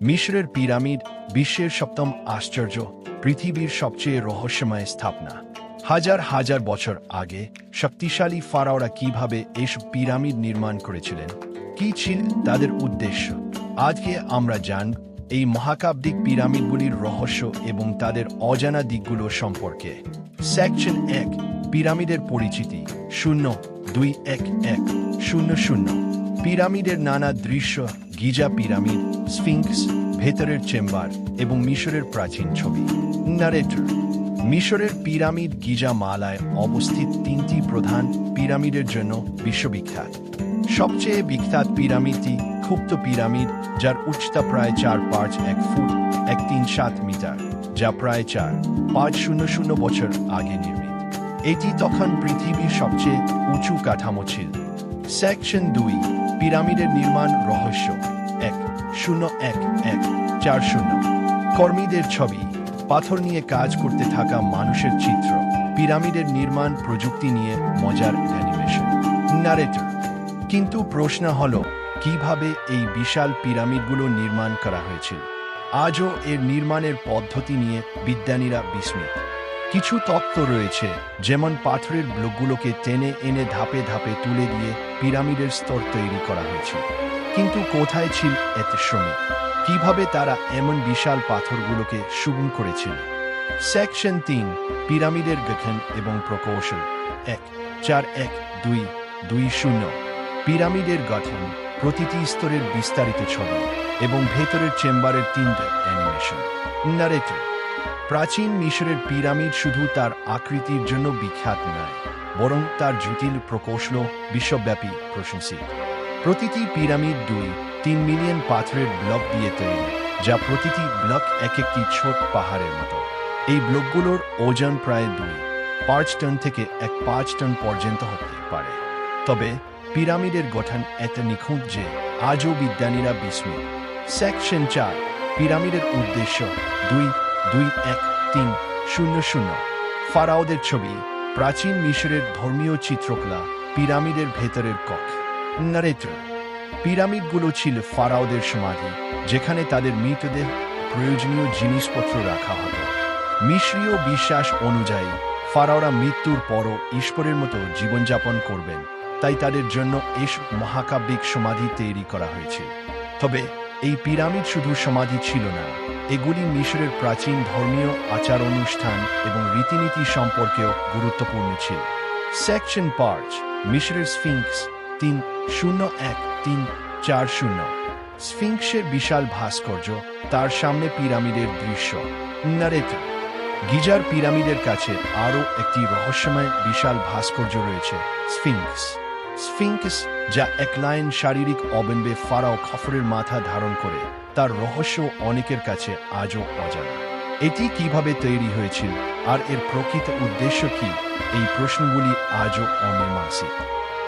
মিশরের পিরামিড বিশ্বের সপ্তম আশ্চর্য, পৃথিবীর সবচেয়ে রহস্যময় স্থাপনা। হাজার হাজার বছর আগে শক্তিশালী ফারাওরা কীভাবে এইসব পিরামিড নির্মাণ করেছিলেন, কি ছিল তাদের উদ্দেশ্য, আজকে আমরা জান এই মহাকাব্যিক পিরামিডগুলির রহস্য এবং তাদের অজানা দিকগুলো সম্পর্কে। সেকশন এক, পিরামিডের পরিচিতি, শূন্য, দুই এক এক, শূন্য শূন্য। পিরামিডের নানা দৃশ্য গিজা পিরামিড, স্ফিংক্স, ভেতরের চেম্বার এবং মিশরের প্রাচীন ছবি। নারেটর মিশরের পিরামিড গিজা মালায় অবস্থিত তিনটি প্রধান পিরামিডের জন্য বিশ্ববিখ্যাত। সবচেয়ে বিখ্যাত পিরামিডটি ক্ষুপ্ত পিরামিড, যার উচ্চতা প্রায় চার পাঁচ এক ফুট, এক তিন সাত মিটার, যা প্রায় চার পাঁচ শূন্য শূন্য বছর আগে নির্মিত। এটি তখন পৃথিবীর সবচেয়ে উঁচু কাঠামো ছিল। সেকশন দুই, পিরামিডের নির্মাণ রহস্য। এক, শূন্য এক এক, চার শূন্য। কর্মীদের ছবি, পাথর নিয়ে কাজ করতে থাকা মানুষের চিত্র, পিরামিডের নির্মাণ প্রযুক্তি নিয়ে মজার অ্যানিমেশন। নারেটর কিন্তু প্রশ্ন হল, কীভাবে এই বিশাল পিরামিডগুলো নির্মাণ করা হয়েছিল আজও এর নির্মাণের পদ্ধতি নিয়ে বিজ্ঞানীরা বিস্মিত। কিছু তত্ত্ব রয়েছে, যেমন পাথরের ব্লকগুলোকে টেনে এনে ধাপে ধাপে তুলে দিয়ে পিরামিডের স্তর তৈরি করা হয়েছিল কিন্তু কোথায় ছিল এত শ্রমিক কীভাবে তারা এমন বিশাল পাথরগুলোকে সুগুম করেছিল? সেকশন তিন, পিরামিডের গঠন এবং প্রকৌশল। এক, চার, এক, দুই দুই, শূন্য। পিরামিডের গঠন প্রতিটি স্তরের বিস্তারিত ছবি এবং ভেতরের চেম্বারের তিনটে অ্যানিমেশন। নারেটর প্রাচীন মিশরের পিরামিড শুধু তার আকৃতির জন্য বিখ্যাত নয়, বরং তার জটিল প্রকৌশল, বিশ্বব্যাপী প্রশংসিত। প্রতিটি পিরামিড দুই, তিন মিলিয়ন পাথরের ব্লক দিয়ে তৈরি, যা প্রতিটি ব্লক এক একটি ছোট পাহাড়ের মতো। এই ব্লকগুলোর ওজন প্রায় দুই, পাঁচ টন থেকে এক পাঁচ টন পর্যন্ত হতে পারে। তবে পিরামিডের গঠন এত নিখুঁত যে আজও বিজ্ঞানীরা বিস্মিত। সেকশন চার, পিরামিডের উদ্দেশ্য দুই দুই এক তিন শূন্য শূন্য। ফারাওদের ছবি প্রাচীন মিশরের ধর্মীয় চিত্রকলা পিরামিডের ভেতরের কক্ষ। নারেটর পিরামিডগুলো ছিল ফারাওদের সমাধি, যেখানে তাদের মৃতদেহ প্রয়োজনীয় জিনিসপত্র রাখা হতো। মিশরীয় বিশ্বাস অনুযায়ী, ফারাওরা মৃত্যুর পরও ঈশ্বরের মতো জীবনযাপন করবেন। তাই তাদের জন্য এসব মহাকাব্যিক সমাধি তৈরি করা হয়েছে। তবে এই পিরামিড শুধু সমাধি ছিল না, এগুলি মিশরের প্রাচীন ধর্মীয় আচার অনুষ্ঠান এবং রীতিনীতি সম্পর্কেও গুরুত্বপূর্ণ ছিল। সেকশন পার্চ মিশরের স্ফিংক্স তিন শূন্য এক তিন চার শূন্য। স্ফিংক্সের বিশাল ভাস্কর্য তার সামনে পিরামিডের দৃশ্য। নারেটর গিজার পিরামিডের কাছে আরও একটি রহস্যময় বিশাল ভাস্কর্য রয়েছে স্ফিংক্স স্ফিংক্স যা এক লাইন শারীরিক অবলম্বে ফারাও খফরের মাথা ধারণ করে, তার রহস্য অনেকের কাছে আজও অজানা। এটি কীভাবে তৈরি হয়েছিল আর এর প্রকৃত উদ্দেশ্য কি, এই প্রশ্নগুলি আজও অমীমাংসিত।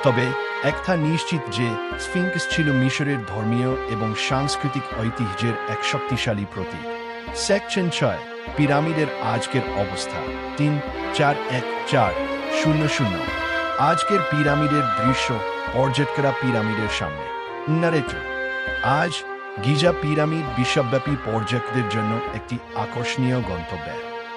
তবে একটা নিশ্চিত যে স্ফিংক্স ছিল মিশরের ধর্মীয় এবং সাংস্কৃতিক ঐতিহ্যের এক শক্তিশালী প্রতীক। সেকশন ছয় পিরামিডের আজকের অবস্থা। তিন চার এক চার শূন্য শূন্য। আজকের পিরামিডের দৃশ্য পর্যটকরা পিরামিডের সামনে। নারেটর আজ গিজা পিরামিড বিশ্বব্যাপী পর্যটকদের জন্য একটি আকর্ষণীয় গন্তব্য।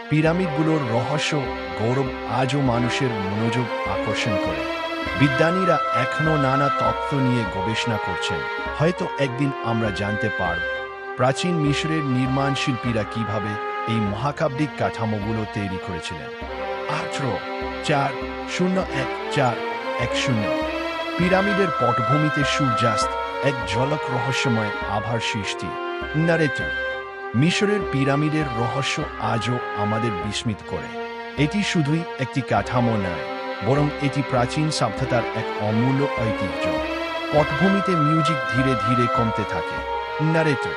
পিরামিডগুলোর রহস্য, গৌরব আজও মানুষের মনোযোগ আকর্ষণ করে। বিজ্ঞানীরা এখনও নানা তথ্য নিয়ে গবেষণা করছেন। হয়তো একদিন আমরা জানতে পারব প্রাচীন মিশরের নির্মাণ শিল্পীরা কীভাবে এই মহাকাব্যিক কাঠামোগুলো তৈরি করেছিলেন। আঠেরো, চার, শূন্য এক, চার, এক শূন্য। পিরামিডের পটভূমিতে সূর্যাস্ত এক ঝলক রহস্যময় আভার সৃষ্টি। নারেটর মিশরের পিরামিডের রহস্য আজও আমাদের বিস্মিত করে। এটি শুধুই একটি কাঠামো নয় বরং এটি প্রাচীন সভ্যতার এক অমূল্য ঐতিহ্য। পটভূমিতে মিউজিক ধীরে ধীরে কমতে থাকে। নারেটর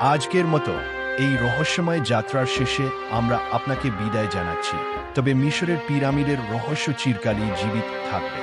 আজকের মতো এই রহস্যময় যাত্রার শেষে আমরা আপনাকে বিদায় জানাচ্ছি। তবে মিশরের পিরামিডের রহস্য চিরকালই জীবিত থাকবে।